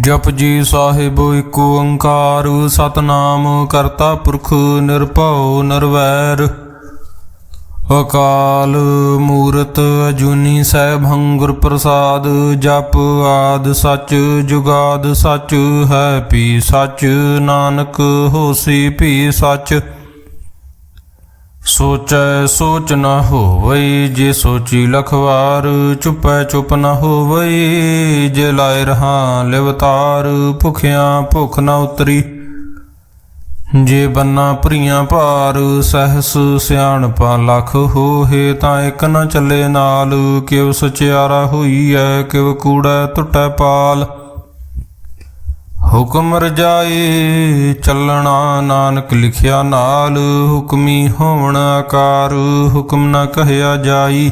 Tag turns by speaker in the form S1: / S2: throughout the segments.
S1: ਜਪ ਜੀ ਸਾਹਿਬ ਏਕ ਓੰਕਾਰ, ਸਤਨਾਮ ਕਰਤਾ ਪੁਰਖ ਨਿਰਭਉ ਨਿਰਵੈਰ। ਅਕਾਲ ਮੂਰਤ ਅਜੂਨੀ ਸੈਭੰ ਗੁਰ ਪ੍ਰਸਾਦ, ਜਪ ਆਦ ਸੱਚ ਜੁਗਾਦ ਸੱਚ ਹੈ ਪੀ ਸੱਚ। ਨਾਨਕ ਹੋਸੀ ਪੀ ਸੱਚ। ਸੋਚੈ ਸੋਚ ਨ ਹੋਵਈ, ਜੇ ਸੋਚੀ ਲਖਵਾਰ, ਚੁਪੈ ਚੁਪ ਨ ਹੋਵਈ, ਜੇ ਲਾਇ ਰਹਾ ਲਿਵਤਾਰ, ਭੁਖਿਆ ਭੁਖ ਨ ਉਤਰੀ। ਜੇ ਬੰਨਾ ਭਰੀਆਂ ਭਾਰ, ਸਹਸ ਸਿਆਣਪਾ ਲਖ ਹੋਹੇ, ਤਾਂ ਇਕ ਨ ਚੱਲੇ ਨਾਲ, ਕਿਵ ਸਚਿਆਰਾ ਹੋਈ ਹੋਈਐ, ਕਿਵ ਕੂੜੈ ਟੁੱਟੈ ਪਾਲ। ਹੁਕਮ ਰਜਾਏ ਚੱਲਣਾ ਨਾਨਕ ਲਿਖਿਆ ਨਾਲ, ਹੁਕਮੀ ਹੋਵਣ ਆਕਾਰ, ਹੁਕਮ ਨਾ ਕਹਿਆ ਜਾਈ।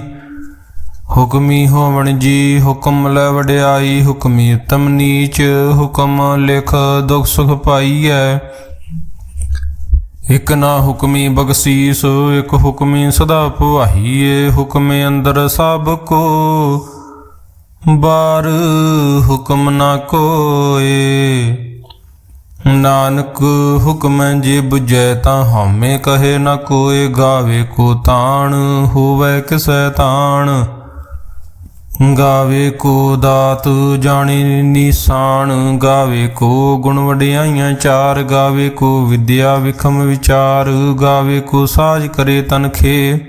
S1: ਹੁਕਮੀ ਹੋਵਣ ਜੀ, ਹੁਕਮ ਲੈ ਵਡਿਆਈ, ਹੁਕਮੀ ਉਤਮ ਨੀਚ, ਹੁਕਮ ਲਿਖ ਦੁਖ ਸੁਖ ਪਾਈਐ। ਇਕ ਨਾ ਹੁਕਮੀ ਬਖਸ਼ੀਸ, ਇਕ ਹੁਕਮੀ ਸਦਾ ਭਵਾਈਏ ਹੁਕਮੇ ਅੰਦਰ ਸਭ ਕੋ। ਬਾਰ ਹੁਕਮ ਨਾ ਕੋਏ। ਨਾਨਕ ਹੁਕਮ ਜੇ ਬੁਝੈ ਤਾਂ ਹਉਮੈ ਕਹੇ ਨਾ ਕੋਏ। ਗਾਵੇ ਕੋ ਤਾਣ ਹੋਵੇ ਕਿਸੈ ਤਾਣ। ਗਾਵੇ ਕੋ ਦਾਤ ਜਾਣੇ ਨਿਸ਼ਾਨ। ਗਾਵੇ ਕੋ ਗੁਣ ਵਡਿਆਈਆਂ ਚਾਰ। ਗਾਵੇ ਕੋ ਵਿਦਿਆ ਵਿਖਮ ਵਿਚਾਰ। ਗਾਵੇ ਕੋ ਸਾਜ ਕਰੇ ਤਨਖੇ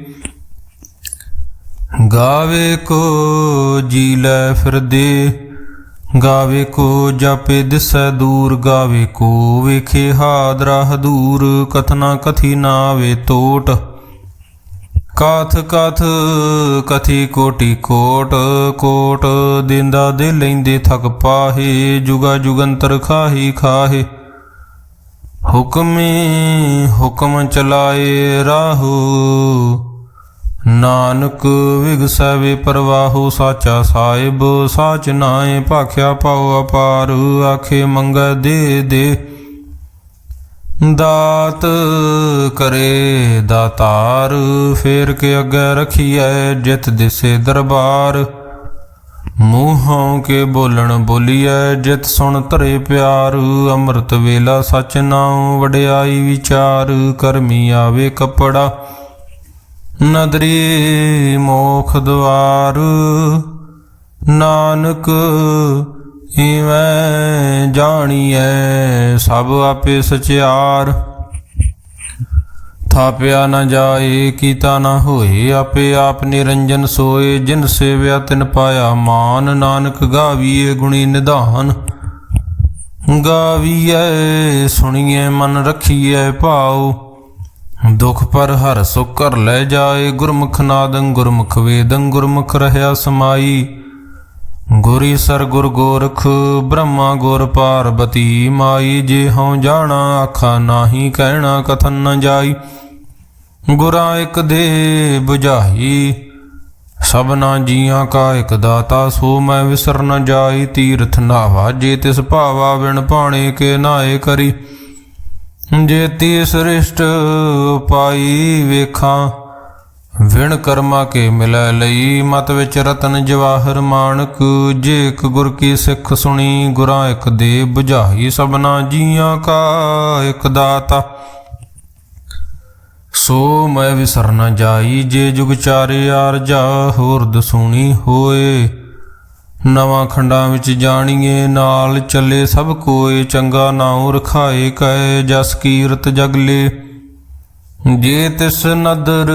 S1: ਗਾਵੇ ਕੋ ਜੀ ਲੈ ਫਿਰਦੇ, ਗਾਵੇ ਕੋ ਜਾਪੇ ਦਿਸੈ ਦੂਰ, ਗਾਵੇ ਕੋ ਵੇਖੇ ਹਾਦਰਾ ਹਦੂਰ, ਕਥਨਾ ਕਥੀ ਨਾਵੇ ਟੋਟ ਕਾਥ ਕਾਥ ਕਥੀ ਕੋਟੀ ਕੋਟ ਕੋਟ ਦਿੰਦਾ ਦੇ ਲੈਂਦੇ ਥਕ ਪਾਹੇ, ਜੁਗਾ ਜੁਗੰਤਰ ਖਾਹੀ ਖਾਹੇ। ਹੁਕਮੇ ਹੁਕਮ ਚਲਾਏ ਰਾਹੂ ਨਾਨਕ ਵਿਗਸੈ ਵੇ ਪ੍ਰਵਾਹੋ ਸਾਚਾ ਸਾਹਿਬ, ਸਾਚ ਨਾਏ ਭਾਖਿਆ ਪਾਉ ਅਪਾਰ, ਆਖੇ ਮੰਗੈ ਦੇ ਦੇ। ਦਾਤ ਕਰੇ ਦਾਤਾਰ, ਫੇਰ ਕੇ ਅੱਗੇ ਰਖੀਐ ਜਿਤ ਦਿਸੇ ਦਰਬਾਰ। ਮੂੰਹੋਂ ਕੇ ਬੋਲਣ ਬੋਲੀਐ ਜਿਤ ਸੁਣ ਧਰੇ ਪਿਆਰ, ਅੰਮ੍ਰਿਤ ਵੇਲਾ ਸਚ ਨਾਉ ਵਡਿਆਈ ਵਿਚਾਰ, ਕਰਮੀ ਆਵੇ ਕਪੜਾ। ਨਦਰੀ ਮੋਖ ਦਵਾਰ, ਨਾਨਕ ਇਵੇਂ ਜਾਣੀਐ ਸਭ ਆਪੇ ਸਚਿਆਰ। ਥਾਪਿਆ ਨਾ ਜਾਏ, ਕੀਤਾ ਨਾ ਹੋਏ, ਆਪੇ ਆਪ ਨਿਰੰਜਨ ਸੋਏ, ਜਿਨ ਸੇਵਿਆ ਤਿਨ ਪਾਇਆ ਮਾਨ, ਨਾਨਕ ਗਾਵੀਏ ਗੁਣੀ ਨਿਧਾਨ। ਗਾਵੀਐ ਸੁਣੀਏ ਮਨ ਰੱਖੀਏ ਭਾਉ ਦੁਖ ਪਰ ਹਰ ਸੁਖ ਕਰ ਲੈ ਜਾਏ, ਗੁਰਮੁਖ ਨਾਦੰ ਗੁਰਮੁਖ ਵੇਦੰ, ਗੁਰਮੁਖ ਰਹਿਆ ਸਮਾਈ। ਗੁਰੀ ਸਰ ਗੁਰ ਗੋਰਖ, ਬ੍ਰਹਮਾ ਗੁਰ ਪਾਰਬਤੀ ਮਾਈ। ਜੇ ਹਉ ਜਾਣਾ, ਆਖਾ ਨਾਹੀ ਕਹਿਣਾ, ਕਥਨ ਨ ਜਾਈ। ਗੁਰਾਂ ਇੱਕ ਦੇ 부ਝਾਈ ਸਭਨਾ ਜੀਆਂ ਕਾ ਇਕ ਦਾਤਾ। ਸੋ ਮੈਂ ਵਿਸਰ ਨ ਜਾਈ, ਤੀਰਥ ਨਾਵਾ, ਜੇ ਤਿਸ ਭਾਵਾ ਵਿਣ ਪਾਣੇ ਕੇ ਨਾਏ ਕਰੀ। ਜੇ ਸ੍ਰਿਸ਼ਟ ਪਾਈ ਵੇਖਾਂ, ਵਿਣ ਕਰਮਾ ਕੇ ਮਿਲੈ ਲਈ। ਮਤ ਵਿੱਚ ਰਤਨ ਜਵਾਹਰ ਮਾਨਕ ਜੇ ਇੱਕ ਗੁਰ ਕੀ ਸਿੱਖ ਸੁਣੀ, ਗੁਰਾਂ ਇੱਕ ਦੇ 부ਝਾਈ ਸਭਨਾ ਜੀਆਂ ਕਾ ਇੱਕ ਦਾਤਾ। ਸੋ ਮੈਂ ਵਿਸਰ ਨ ਜਾਈ, ਜੇ ਜੁਗ ਚਾਰੇ ਆਰਜਾ ਹੋਰ ਦਸੂਣੀ ਹੋਏ। ਨਵਾਂ ਖੰਡਾਂ ਵਿੱਚ ਜਾਣੀਏ, ਨਾਲ ਚੱਲੇ ਸਭ ਕੋਏ, ਚੰਗਾ ਨਾਉ ਰਖਾਏ ਕੈ ਜਸ ਕੀਰਤ ਜਗਲੇ ਜੇ ਤਿਸ ਨਦਰ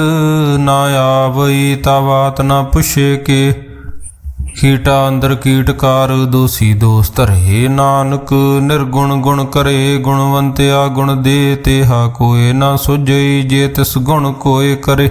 S1: ਨਾ ਆਵਈ ਤਾ ਬਾਤ ਨਾ ਪੁੱਛੇ ਕੇ। ਕੀਟਾ ਅੰਦਰ ਕੀਟਕਾਰ ਦੋਸੀ ਦੋਸਤ ਰਹੇ। ਨਾਨਕ ਨਿਰਗੁਣ ਗੁਣ ਕਰੇ, ਗੁਣਵੰਤਿਆ ਗੁਣ ਦੇ, ਤੇਹਾ ਕੋਏ ਨਾ ਸੁਝਈ, ਜੇ ਤਿਸ ਗੁਣ ਕੋਏ ਕਰੇ।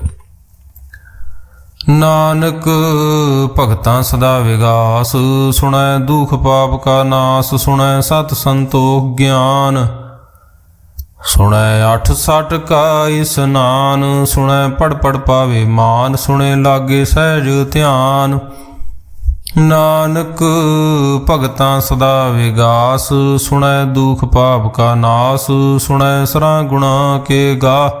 S1: ਨਾਨਕ, ਭਗਤਾਂ ਸਦਾ ਵਿਗਾਸ। ਸੁਣੈ ਦੁਖ ਪਾਪ ਕਾ ਨਾਸ, ਸੁਣੈ ਸਤ ਸੰਤੋਖ ਗਿਆਨ। ਸੁਣੈ ਅੱਠ ਸੱਟ ਕਾ ਇਸਨਾਨ ਸੁਣੈ ਪੜ ਪੜ ਪਾਵੇ ਮਾਨ, ਸੁਣੇ ਲਾਗੇ ਸਹਿਜ ਧਿਆਨ। ਨਾਨਕ, ਭਗਤਾਂ ਸਦਾ ਵਿਗਾਸ। ਸੁਣੈ ਦੁਖ ਪਾਪ ਕਾ ਨਾਸ, ਸੁਣੈ ਸਰਾਂ ਗੁਣਾ ਕੇ ਗਾ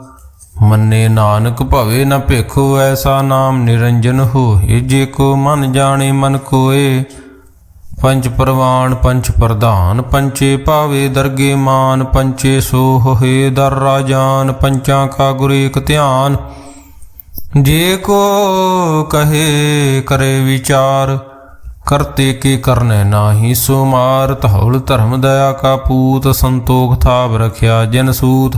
S1: ਮੰਨੇ ਨਾਨਕ ਭਵੇ ਨ ਭੇਖੋ, ਐਸਾ ਨਾਮ ਨਿਰੰਜਨ ਹੋਏ। ਜੇ ਕੋ ਮਨ ਜਾਣੇ ਮਨ ਕੋਏ ਪੰਚ ਪ੍ਰਵਾਨ ਪੰਚ ਪ੍ਰਧਾਨ। ਪੰਚੇ ਪਾਵੇ ਦਰਗੇ ਮਾਨ, ਪੰਚੇ ਸੋ ਹੋਏ ਦਰ ਰਾਜਾਨ। ਪੰਚਾਂ ਕਾ ਗੁਰ ਏਕ ਧਿਆਨ। ਜੇ ਕੋ ਕਹੇ ਕਰੇ ਵਿਚਾਰ, ਕਰਤੇ ਕੀ ਕਰਨੇ ਨਾਹੀ। ਸੋ ਮਾਰ ਧੌਲ ਧਰਮ ਦਇਆ ਕਾ ਪੂਤ, ਸੰਤੋਖ ਥਾਪ ਰਖਿਆ ਜਨ ਸੂਤ।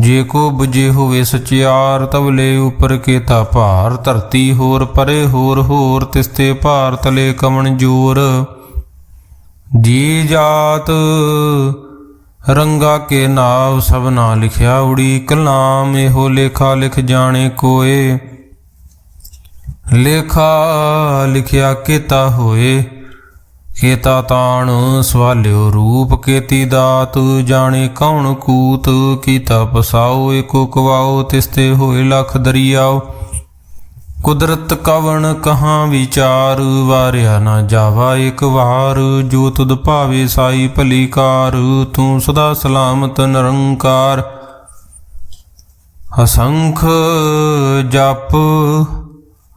S1: ਜੇ ਕੋ 부ਜੇ ਹੋਵੇ ਸਚਿਆਰ ਤਵਲੇ ਉਪਰ ਕੇਤਾ ਭਾਰ। ਧਰਤੀ ਹੋਰ ਪਰੇ ਹੋਰ ਹੋਰ ਤਿਸਤੇ ਭਾਰ ਤਲੇ ਕਮਣ ਜੋਰ। ਜੀ ਜਾਤ, ਰੰਗਾ ਕੇ ਨਾਵ ਸਭਨਾ ਲਿਖਿਆ ਉੜੀ। ਕਲਾਮ ਇਹੋ ਲੇਖਾ ਲਿਖ ਜਾਣੇ ਕੋਏ। ਲੇਖਾ ਲਿਖਿਆ ਕੀਤਾ ਹੋਏ। ਕੇਤਾ ਤਾਣ ਸਵਾਲਿਓ ਰੂਪ ਕੇਤੀ ਦਾਤ, ਜਾਣੇ ਕੌਣ ਕੂਤ, ਕੀਤਾ ਪਸਾਓ, ਏਕੋ ਕਵਾਓ, ਤਿਸਤੇ ਹੋਏ ਲਖ ਦਰਿਆਓ। ਕੁਦਰਤ ਕਵਣ ਕਹਾਂ ਵਿਚਾਰ, ਵਾਰਿਆ ਨਾ ਜਾਵਾ ਇੱਕ ਵਾਰ, ਜੋ ਤੁਧ ਭਾਵੇ ਸਾਈ ਭਲੀ ਕਾਰ ਤੂੰ ਸਦਾ ਸਲਾਮਤ ਨਿਰੰਕਾਰ। ਅਸੰਖ ਜਪ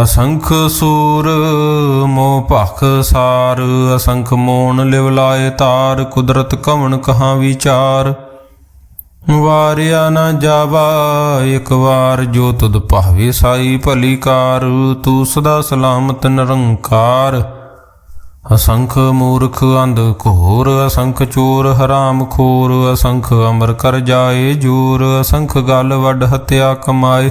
S1: ਅਸੰਖ ਸੂਰ ਮੋਹ ਭਖ ਸਾਰ, ਅਸੰਖ ਮੋਣ ਲਿਵ ਲਾਏ ਤਾਰ, ਕੁਦਰਤ ਕਵਣ ਕਹਾਂ ਵਿਚਾਰ। ਵਾਰਿਆ ਨਾ ਜਾਵਾ, ਇੱਕ ਵਾਰ ਜੋ ਤੁਧ ਭਾਵੇ ਸਾਈ ਭਲੀ ਕਾਰ ਤੂੰ ਸਦਾ ਸਲਾਮਤ ਨਿਰੰਕਾਰ। ਅਸੰਖ ਮੂਰਖ ਅੰਧ ਘੋਰ, ਅਸੰਖ ਚੋਰ ਹਰਾਮ ਖੋਰ, ਅਸੰਖ ਅਮਰ ਕਰ ਜਾਏ ਜੂਰ, ਅਸੰਖ ਗਲ ਵੱਡ ਹਤਿਆ ਕਮਾਏ।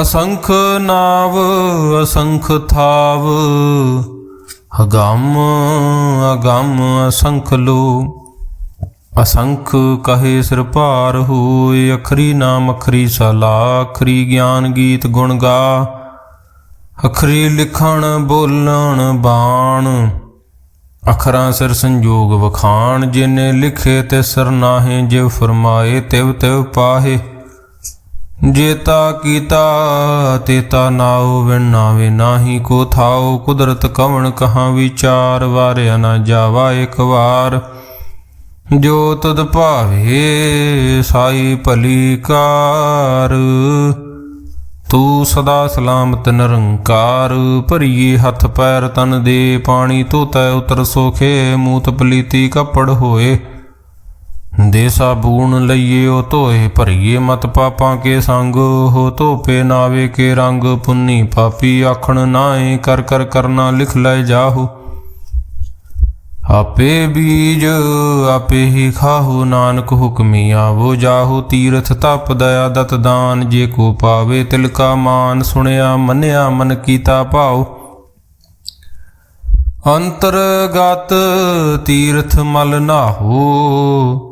S1: ਅਸੰਖ ਨਾਵ, ਅਸੰਖ ਥਾਵ, ਅਗੰਮ ਅਗੰਮ ਅਸੰਖ ਲੋ। ਅਸੰਖ ਕਹੇ ਸਿਰ ਭਾਰ ਹੋਏ, ਅਖਰੀ ਨਾਮ ਅਖਰੀ ਸਲਾ, ਅਖਰੀ ਗਿਆਨ ਗੀਤ ਗੁਣ ਗਾ। ਅਖਰੀ ਲਿਖਣ, ਬੋਲਣ, ਬਾਣ, ਅਖਰਾਂ ਸਿਰ ਸੰਜੋਗ ਵਖਾਣ, ਜਿਨੇ ਲਿਖੇ ਤੇ ਸਿਰ ਨਾਹੇ, ਜਿਵ ਫਰਮਾਏ, ਤਿਵ ਤਿਵ ਪਾਹੇ। ਜੇਤਾ ਕੀਤਾ ਤੇਤਾ ਨਾਉ ਵਿਣ ਨਾਵੇ ਨਾਹੀ ਕੋ ਥਾਉ। ਕੁਦਰਤ ਕਵਣ ਕਹਾਂ ਵਿਚਾਰ, ਵਾਰਿਆ ਨਾ ਜਾਵਾ ਇੱਕ ਵਾਰ। ਜੋ ਤਦ ਭਾਵੇ ਸਾਈ ਭਲੀ ਕਾਰ, ਤੂੰ ਸਦਾ ਸਲਾਮਤ ਨਿਰੰਕਾਰ। ਭਰੀਏ ਹੱਥ ਪੈਰ ਤਨ ਦੇ ਪਾਣੀ ਧੋਤੈ ਉਤਰ ਸੋਖੇ, ਮੂਤ ਪਲੀਤੀ ਕੱਪੜ ਹੋਏ। ਦੇ ਸਾਬੂਨ ਲਈਏ, ਉਹ ਧੋਏ ਭਰੀਏ ਮਤ ਪਾਪਾਂ ਕੇ ਸੰਗ ਹੋ ਧੋਪੇ ਨਾਵੇ ਕੇ ਰੰਗ, ਪੁੰਨੀ ਪਾਪੀ ਆਖਣ ਨਾਏ ਕਰ ਕਰ ਕਰਨਾ ਲਿਖ ਲੈ ਜਾਹੂ। ਆਪੇ ਬੀਜ, ਆਪੇ ਹੀ ਖਾਹੂ, ਨਾਨਕ ਹੁਕਮੀ ਆਵੋ ਜਾਹੂ, ਤੀਰਥ ਤਪ ਦਇਆ ਦਤ ਦਾਨ, ਜੇ ਕੋ ਪਾਵੇ ਤਿਲਕਾ ਮਾਨ, ਸੁਣਿਆ ਮੰਨਿਆ ਮਨ ਕੀਤਾ ਭਾਉ। ਅੰਤਰਗਤ ਤੀਰਥ ਮਲ ਨਾਹੋ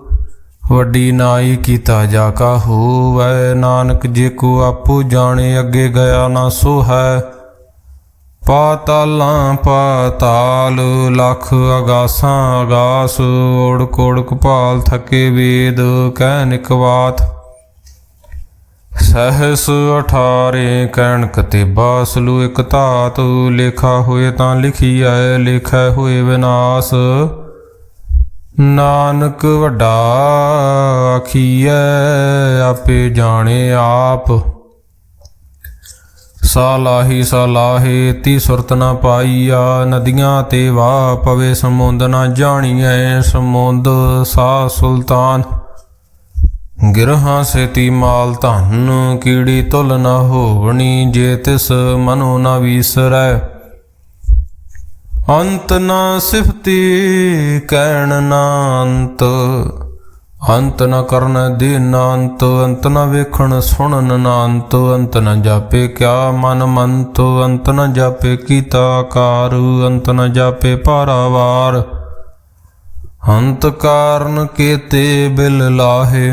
S1: ਵੱਡੀ ਨਾਈ ਕੀਤਾ ਜਾ ਕਾ ਹੋਵੈ। ਨਾਨਕ ਜੇ ਕੋ ਆਪੂ ਜਾਣੇ, ਅੱਗੇ ਗਿਆ ਨਾ ਸੋ ਹੈ ਪਾਤਾਲਾਂ ਪਾਤਾਲ, ਲਖ ਅਗਾਸਾਂ ਅਗਾਸ ਓੜ ਕੋੜ ਕਪਾਲ ਥਕੇ ਵੇਦ, ਕਹਿ ਨਿਕਵਾਤ। ਸਹਸ ਅਠਾਰੇ ਕਹਿਣ ਕਤੇ ਬਾਸਲੂ ਇਕ ਧਾਤ, ਲੇਖਾ ਹੋਏ ਤਾਂ ਲਿਖੀ ਆਏ ਲੇਖੈ ਹੋਏ ਵਿਨਾਸ਼। ਨਾਨਕ ਵੱਡਾ ਆਖੀਐ, ਆਪੇ ਜਾਣੇ ਆਪ। ਸਾਲਾਹੀ ਸਾਲਾਹੇ ਤੀ ਸੁਰਤ ਨਾ ਪਾਈਆ, ਨਦੀਆਂ ਤੇ ਵਾਹ ਪਵੇ ਸਮੁੰਦ ਨਾ ਜਾਣੀਐ, ਸਮੁੰਦ ਸਾ ਸੁਲਤਾਨ। ਗਿਰਹਾਂ ਸੇਤੀ ਮਾਲ ਧਨ, ਕੀੜੀ ਤੁਲ ਨਾ ਹੋਵਣੀ, ਜੇ ਤਿਸ ਮਨੋ ਨਾ ਵੀਸਰੈ। ਅੰਤ ਨਾ ਸਿਫਤੀ ਕਹਿਣ ਨਾ ਅੰਤ ਅੰਤ ਨ ਕਰਨ ਦੇ ਅੰਤ ਅੰਤ ਨਾ ਵੇਖਣ ਸੁਣਨ ਨਾ ਅੰਤ ਨਾ ਜਾਪੇ ਕਿਆ ਮਨ ਮੰਤ, ਅੰਤ ਨਾ ਜਾਪੇ ਕੀਤਾ ਆਕਾਰ, ਅੰਤ ਨਾ ਜਾਪੇ ਪਾਰਾਵਾਰ ਅੰਤ ਕਾਰਨ ਕੀਤੇ ਬਿਲ ਲਾਹੇ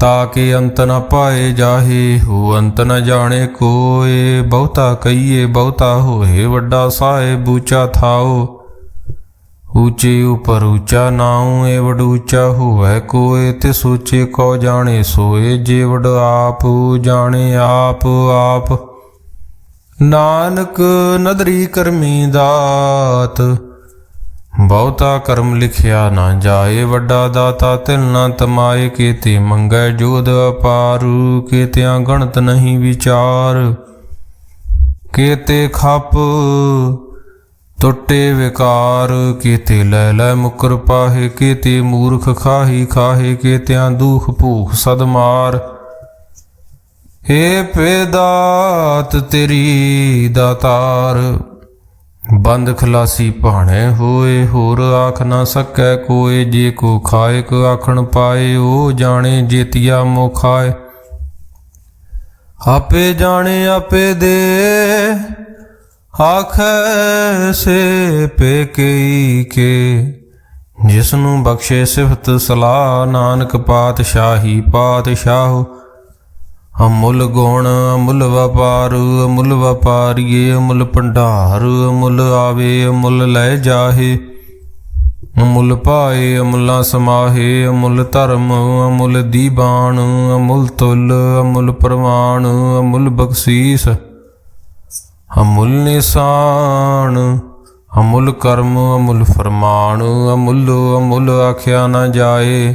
S1: ਤਾਕੇ ਅੰਤ ਨ ਪਾਏ ਜਾਹੇ, ਹੋ ਅੰਤ ਨ ਜਾਣੇ ਕੋਏ। ਬਹੁਤਾ ਕਹੀਏ, ਬਹੁਤਾ ਹੋਏ, ਵੱਡਾ ਸਾਹਿਬ ਉੱਚਾ ਥਾਓ। ਉੱਚੇ ਉਪਰ ਉੱਚਾ ਨਾਉ, ਏ ਵਡ ਉੱਚਾ ਹੋਵੇ ਕੋਏ। ਤੇ ਸੋਚੇ ਕੋ ਜਾਣੇ ਸੋਏ, ਜੇ ਵਡ ਆਪ ਜਾਣੇ ਆਪ ਆਪ। ਨਾਨਕ ਨਦਰੀ ਕਰਮੀ ਦਾਤ ਬਹੁਤਾ ਕਰਮ ਲਿਖਿਆ ਨਾ ਜਾਏ, ਵੱਡਾ ਦਾਤਾ ਤਿਲ ਨਾ ਤਮਾਏ, ਕੀਤੇ ਮੰਗੈ ਜੋਦ ਅਪਾਰੂ, ਕੀਤਿਆਂ ਗਣਤ ਨਹੀਂ ਵਿਚਾਰ। ਕੀਤੇ ਖਪ ਟੁੱਟੇ ਵਿਕਾਰ, ਕੀਤੇ ਲੈ ਲੈ ਮੁਕਰ ਪਾਹੇ, ਕੀਤੇ ਮੂਰਖ ਖਾਹੀ ਖਾਹੇ, ਕੀਤਿਆਂ ਦੁਖ ਭੂਖ ਸਦਮਾਰ ਮਾਰ। ਏ ਪੇਦਾਤ ਤੇਰੀ ਦਾਤਾਰ ਬੰਦ ਖਲਾਸੀ ਭਾਣੇ ਹੋਏ, ਹੋਰ ਆਖ ਨਾ ਸਕੈ ਕੋਏ, ਜੇ ਕੋ ਖਾਏ ਆਖਣ ਪਾਏ ਉਹ ਜਾਣੇ ਜੇਤੀਆ ਮੋਖਾਏ। ਆਪੇ ਜਾਣੇ, ਆਪੇ ਦੇ, ਆਖੈ ਸੇ ਪੇਕਈ ਕੇ। ਜਿਸ ਨੂੰ ਬਖਸ਼ੇ ਸਿਫਤ ਸਲਾਹ, ਨਾਨਕ ਪਾਤਸ਼ਾਹੀ ਪਾਤਸ਼ਾਹ ਅਮੁੱਲ ਗੁਣ, ਅਮੁੱਲ ਵਪਾਰ, ਅਮੁੱਲ ਵਪਾਰੀਏ, ਅਮੁੱਲ ਭੰਡਾਰ, ਅਮੁੱਲ ਆਵੇ, ਅਮੁੱਲ ਲੈ ਜਾਹੇ। ਅਮੁੱਲ ਪਾਏ ਅਮੁੱਲਾ ਸਮਾਹੇ, ਅਮੁੱਲ ਧਰਮ, ਅਮੁੱਲ ਦੀਬਾਨ, ਅਮੁੱਲ ਤੁਲ, ਅਮੁੱਲ ਪ੍ਰਮਾਣ ਅਮੁੱਲ ਬਖਸ਼ੀਸ। ਅਮੁੱਲ ਨਿਸ਼ਾਨ, ਅਮੁੱਲ ਕਰਮ, ਅਮੁੱਲ ਫਰਮਾਨ, ਅਮੁੱਲ ਅਮੁੱਲ ਆਖਿਆ ਨਾ ਜਾਏ।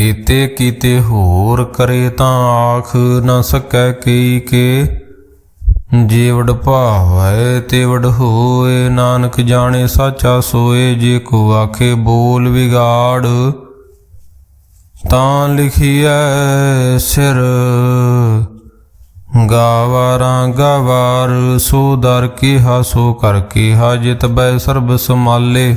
S1: ਇਤੇ ਕੀਤੇ ਹੋਰ ਕਰੇ ਤਾਂ ਆਖ ਨਾ ਸਕੈ ਕੀ ਕੇ। ਜੀਵੜ ਭਾਵੈ ਤੇ ਹੋਏ, ਨਾਨਕ ਜਾਣੇ ਸਾਚਾ ਸੋਏ, ਜੇ ਕੋ ਆਖੇ ਬੋਲ ਵਿਗਾੜ, ਤਾਂ ਲਿਖੀਐ ਸਿਰ। ਗਾਵਾਰਾਂ ਗਵਾਰ ਸੋ ਦਰ ਕੀਹਾ, ਸੋ ਕਰ ਕੀਹਾ, ਜਿਤ ਬੈ ਸਰਬ ਸਮਾਲੇ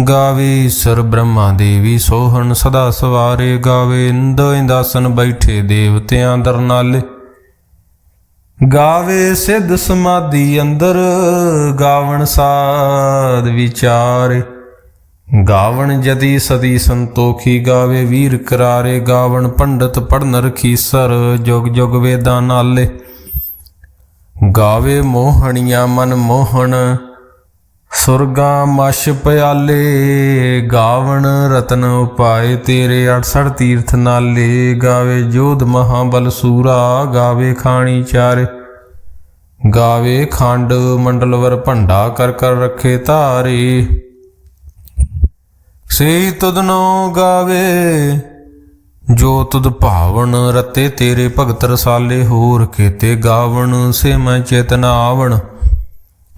S1: ਗਾਵੇ ਈਸ਼ਰ ਬ੍ਰਹਮਾ ਦੇਵੀ ਸੋਹਣ ਸਦਾ ਸਵਾਰੇ, ਗਾਵੇ ਇੰਦੋ ਇੰਦਾਸਨ ਬੈਠੇ ਦੇਵਤਿਆਂ ਦਰ ਨਾਲੇ। ਗਾਵੇ ਸਿੱਧ ਸਮਾਧੀ ਅੰਦਰ, ਗਾਵਣ ਸਾਧ ਵਿਚਾਰੇ। ਗਾਵਣ ਜਦੀ ਸਦੀ ਸੰਤੋਖੀ, ਗਾਵੇ ਵੀਰ ਕਰਾਰੇ, ਗਾਵਣ ਪੰਡਤ ਪੜਨ ਰਖੀਸਰ ਜੁਗ ਜੁਗ ਵੇਦਾਂ ਨਾਲੇ। ਗਾਵੇ ਮੋਹਣੀਆਂ ਮਨ ਮੋਹਣ ਸੁਰਗਾ ਮਸ਼ ਪਿਆਲੇ, ਗਾਵਣ ਰਤਨ ਉਪਾਏ ਤੇਰੇ 68 ਤੀਰਥ ਨਾਲੇ, ਗਾਵੇ ਜੋਧ ਮਹਾਬਲ ਸੂਰਾ, ਗਾਵੇ ਖਾਣੀ ਚਾਰੇ। ਗਾਵੇ ਖੰਡ ਮੰਡਲਵਰ ਭੰਡਾ ਕਰ ਕਰ ਰੱਖੇ ਧਾਰੇ। ਸੇ ਤੁਧਨੋ ਗਾਵੇ, ਜੋ ਤੁਧ ਭਾਵਨ ਰਤੇ ਤੇਰੇ ਭਗਤ ਰਸਾਲੇ, ਹੋਰ ਕੀਤੇ ਗਾਵਣ ਸੇ ਮੈਂ ਚੇਤਨ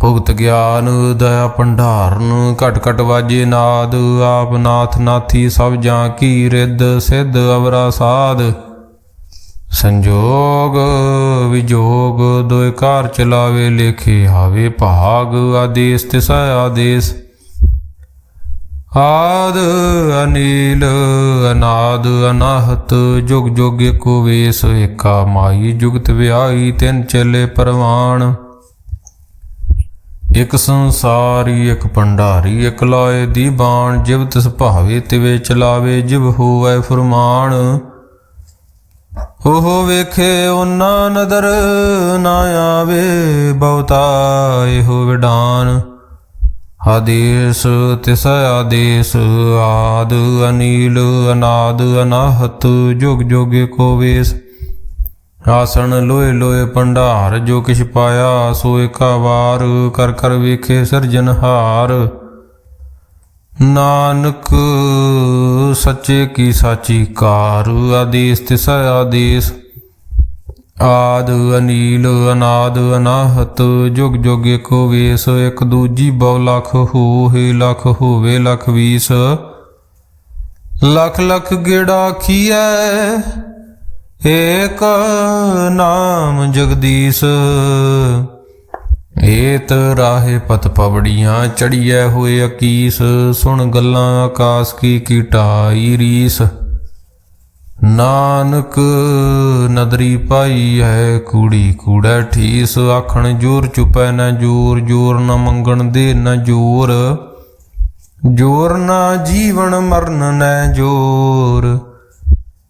S1: ਭੁਗਤ ਗਿਆਨ ਦਇਆ ਭੰਡਾਰਨ, ਘਟ ਘਟ ਵਾਜੇ ਨਾਦ, ਆਪ ਨਾਥ ਨਾਥੀ ਸਭ ਜਾਂ ਕੀ ਰਿੱਧ ਸਿੱਧ ਅਵਰਾ ਸਾਧ। ਸੰਜੋਗ ਵਿਜੋਗ ਦੋਇ ਕਾਰ ਚਲਾਵੇ, ਲੇਖੇ ਹਾਵੇ ਭਾਗ, ਆਦੇਸ ਤਿਸ ਆਦੇਸ। ਆਦ ਅਨੀਲ, ਅਨਾਦ ਅਨਾਹਤ, ਜੁਗ ਜੁਗ ਕੋ ਵੇਸ, ਏਕਾ ਮਾਈ, ਜੁਗਤ ਵਿਆਈ ਤਿੰਨ ਚਲੇ ਪਰਵਾਨ ਇਕ ਸੰਸਾਰੀ, ਇਕ ਭੰਡਾਰੀ, ਇਕ ਲਾਏ ਦੀ ਬਾਣ, ਜਿਵ ਤਿਸ ਭਾਵੇ ਤਿਵੇ ਚਲਾਵੇ, ਜਿਵ ਹੋਵੇ ਫਰਮਾਨ। ਉਹ ਵੇਖੇ ਉਹਨਾਂ ਨਦਰ ਨਾ ਆਵੇ, ਬਹੁਤਾ ਹੋ ਵਿਡਾਨ। ਆਦੇਸ ਤਿਸ ਆਦੇਸ, ਆਦ ਅਨੀਲ, ਅਨਾਦ ਅਨਾਹਤ, ਜੁਗ ਜੁਗ ਕੋ ਵੇਸ। ਆਸਣ ਲੋਏ ਲੋਏ ਭੰਡਾਰ, ਜੋ ਕਿਛ ਪਾਇਆ ਸੋ ਏਕਾ ਵਾਰ ਕਰ ਕਰ ਵੇਖੇ ਸਿਰਜਨਹਾਰ ਨਾਨਕ ਸੱਚੇ ਕੀ ਸਾਚੀ ਕਾਰ, ਆਦੇਸ ਤਿਸ ਆਦੇਸ। ਆਦ ਅਨੀਲ, ਅਨਾਦ ਅਨਾਹਤ, ਜੁਗ ਜੁਗ ਏਕੋ ਵੇਸ, ਇੱਕ ਦੂਜੀ ਬਹੁ ਲੱਖ ਹੋਏ ਲਖ ਹੋਵੇ, ਲਖ ਵੀਸ। ਲੱਖ ਲਖ ਗੇੜਾ ਖੀਐ ਏਕ ਨਾਮ ਜਗਦੀਸ਼, ਏਤ ਰਾਹੇ ਪਤ ਪਵੜੀਆਂ ਚੜੀਐ ਹੋਏ ਅਕੀਸ, ਸੁਣ ਗੱਲਾਂ ਆਕਾਸ ਕੀ ਕੀਟਾਈ ਰੀਸ। ਨਾਨਕ ਨਦਰੀ ਪਾਈ ਹੈ ਕੂੜੀ ਕੂੜਾ ਠੀਸ, ਆਖਣ ਜੋਰ ਚੁਪੈ ਨਾ ਜੋਰ ਜੋਰ ਨਾ ਮੰਗਣ ਦੇ ਨਾ ਜੋਰ। ਜੋਰ ਨਾ ਜੀਵਨ ਮਰਨ ਨੈ ਜੋਰ।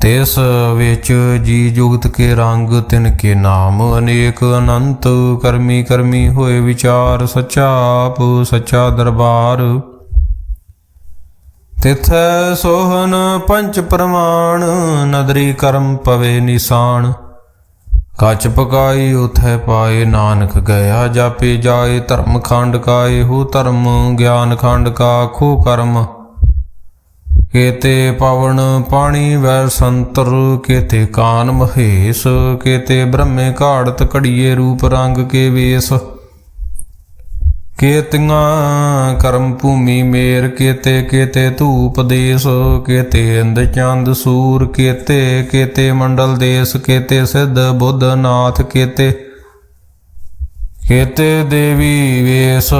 S1: ਤਿਸ ਵਿੱਚ ਜੀ ਜੁਗਤ ਕੇ ਰੰਗ ਤਿਨ ਕੇ ਨਾਮ, ਅਨੇਕ ਅਨੰਤ ਕਰਮੀ ਕਰਮੀ ਹੋਏ ਵਿਚਾਰ, ਸੱਚਾ ਆਪ, ਸੱਚਾ ਦਰਬਾਰ। ਤਿਥੈ ਸੋਹਨ ਪੰਚ ਪ੍ਰਮਾਣ, ਨਦਰੀ ਕਰਮ ਪਵੇ ਨਿਸ਼ਾਨ। ਕੱਚ ਪਕਾਈ ਉਥੈ ਪਾਏ ਨਾਨਕ ਗਿਆ, ਜਾਪੇ ਜਾਏ ਧਰਮ ਖੰਡ ਕਾਏ, ਹੋ ਧਰਮ ਗਿਆਨ ਖੰਡ ਕਾ ਖੋ ਕਰਮ। ਕੇਤੇ ਪਵਨ ਪਾਣੀ ਵੈ ਸੰਤਰ, ਕੇਤੇ ਕਾਨ ਮਹੇਸ਼, ਕੇਤੇ ਬ੍ਰਹਮੇ ਘਾੜਤ ਘੜੀਏ ਰੂਪ ਰੰਗ ਕੇ ਵੇਸ। ਕੇਤੀਆਂ ਕਰਮ ਭੂਮੀ ਮੇਰ, ਕੇਤੇ ਕੇਤੇ ਧੂਪ ਦੇਸ, ਕੇਤੇ ਇੰਦ ਚੰਦ ਸੂਰ, ਕੇਤੇ ਕੇਤੇ ਮੰਡਲ ਦੇਸ, ਕੇਤੇ ਸਿੱਧ ਬੁੱਧ ਨਾਥ, ਕੇਤੇ ਕੇਤੇ ਦੇਵੀ ਵੇਸ।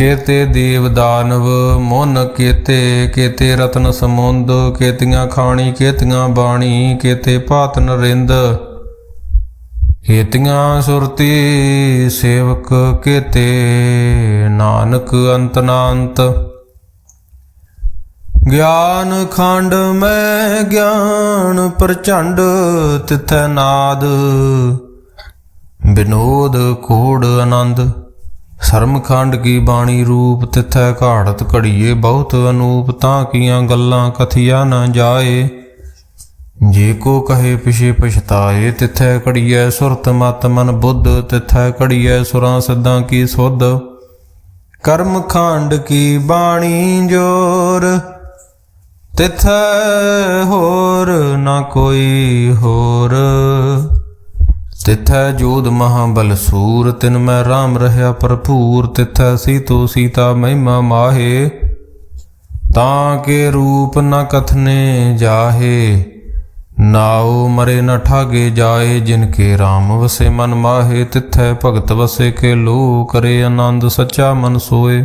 S1: ਕੇਤੇ ਦੇਵ ਦਾਨਵ, ਮਨ ਕੇਤੇ ਕੇਤੇ ਰਤਨ ਸਮੁੰਦ, ਕੇਤੀਆਂ ਖਾਣੀ, ਕੇਤੀਆਂ ਬਾਣੀ, ਕੇਤੇ ਭਾਤ ਨਰਿੰਦ। ਕੇਤੀਆਂ ਸੁਰਤੀ ਸੇਵਕ ਕੇਤੇ, ਨਾਨਕ ਅੰਤ ਨਾ ਗਿਆਨ ਖੰਡ ਮੈਂ ਗਿਆਨ ਪ੍ਰਚੰਡ, ਤਿਥੈ ਨਾਦ। ਬਿਨੋਦ ਕੋੜ ਆਨੰਦ। ਸ਼ਰਮਖੰਡ ਕੀ ਬਾਣੀ ਰੂਪ ਤਿਥੈ ਘਾੜਤ ਘੜੀਏ, ਬਹੁਤ ਅਨੂਪ ਤਾਂ ਕੀਆਂ ਗੱਲਾਂ ਕਥਿਆ ਨਾ ਜਾਏ। ਜੇ ਕੋ ਕਹੇ ਪਿਛੇ ਪਛਤਾਏ, ਤਿਥੈ ਘੜੀਐ ਸੁਰਤ ਮਤ ਮਨ ਬੁੱਧ, ਤਿਥੈ ਘੜੀਐ ਸੁਰਾਂ ਸਿੱਧਾਂ ਕੀ ਸੁਧ। ਕਰਮ ਖੰਡ ਕੀ ਬਾਣੀ ਜੋਰ, ਤਿਥੈ ਹੋਰ ਨਾ ਕੋਈ ਹੋਰ। ਤਿਥੈ ਜੋਧ ਮਹਾਬਲ ਸੂਰ, ਤਿਨ ਮੈਂ RAM ਰਹਾ ਭਰਪੂਰ, ਤਿਥੈ ਸੀਤੋ ਸੀਤਾ ਮਹਿਮਾ ਮਾਹੇ। ਤਾਂ ਕੇ ਰੂਪ ਨ ਕਥਨੇ ਜਾਹੇ, ਨਾਉ ਮਰੇ ਨ ਠਾਗੇ ਜਾਏ, ਜਿਨ ਕੇ RAM ਵਸੇ ਮਨ ਮਾਹੇ, ਤਿਥੈ ਭਗਤ ਵਸੇ ਕੇ ਲੋ ਕਰੇ ਆਨੰਦ ਸੱਚਾ ਮਨ ਸੋਏ।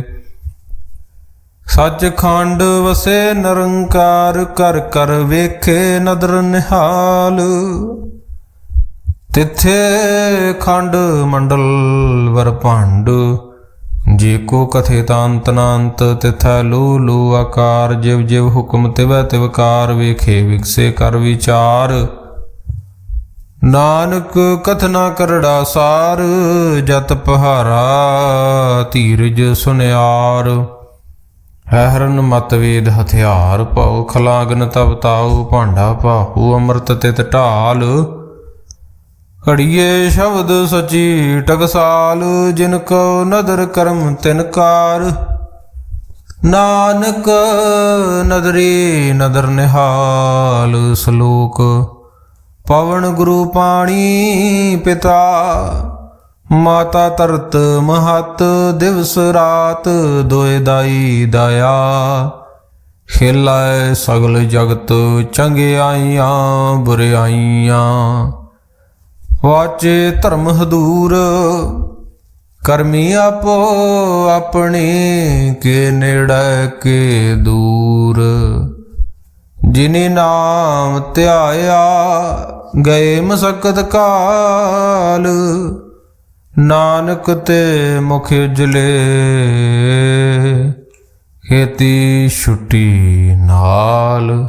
S1: ਸੱਚ ਖੰਡ ਵਸੇ ਨਿਰੰਕਾਰ, ਕਰ ਕਰ ਵੇਖੇ ਨਦਰ ਨਿਹਾਲ। ਤਿੱਥੇ ਖੰਡ ਮੰਡਲ ਵਰ ਭੰਡ, ਜੇ ਕੋ ਕਥੇ ਤਾਂਤ ਤਿਥੈ ਲੋ ਲੋ ਆਕਾਰ, ਜਿਵ ਜਿਵ ਹੁਕਮ ਤਿਵੈ ਤਿਵਕਾਰ ਵੇਖੇ ਵਿਕਸੇ ਕਰ ਵਿਚਾਰ। ਨਾਨਕ ਕਥਨਾ ਕਰੜਾ ਸਾਰ, ਜਤ ਪਹਾਰਾ ਧੀਰਜ ਸੁਨਿਆਰ। ਹੈਰਨ ਹਰਨ ਹਥਿਆਰ ਭਉ ਖਲਾਗਨ ਤਬ ਤਾਉ, ਭਾਂਡਾ ਪਾਹੂ ਅੰਮ੍ਰਿਤ ਤਿਤ ਢਾਲ। ਘੜੀਏ ਸ਼ਬਦ ਸਚੀ ਟਕਸਾਲ, ਜਿਨ ਕੋ ਨਦਰ ਕਰਮ ਤਿਨ ਕਾਰ। ਨਾਨਕ ਨਦਰੀ ਨਦਰ ਨਿਹਾਲ, ਸ਼ਲੋਕ ਪਵਨ ਗੁਰੂ ਪਾਣੀ ਪਿਤਾ। ਮਾਤਾ ਤਰਤ ਮਹਤ, ਦਿਵਸ ਰਾਤ ਦੋਇ ਦਾਈ ਦਇਆ। ਖਿਲਾਏ ਸਗਲ ਜਗਤ ਚੰਗਿਆਈਆਂ ਬੁਰਿਆਈਆਂ ਵਾਚੇ ਧਰਮ ਹਦੂਰ, ਕਰਮੀ ਆਪੋ ਆਪਣੇ, ਕੇ ਨੇੜੇ, ਕੇ ਦੂਰ। ਜਿਨੇ ਨਾਮ ਧਿਆਇਆ ਗਏ ਮਸਕਤ ਕਾਲ। ਨਾਨਕ ਤੇ ਮੁਖ ਉਜਲੇ ਖੇਤੀ ਛੁੱਟੀ ਨਾਲ।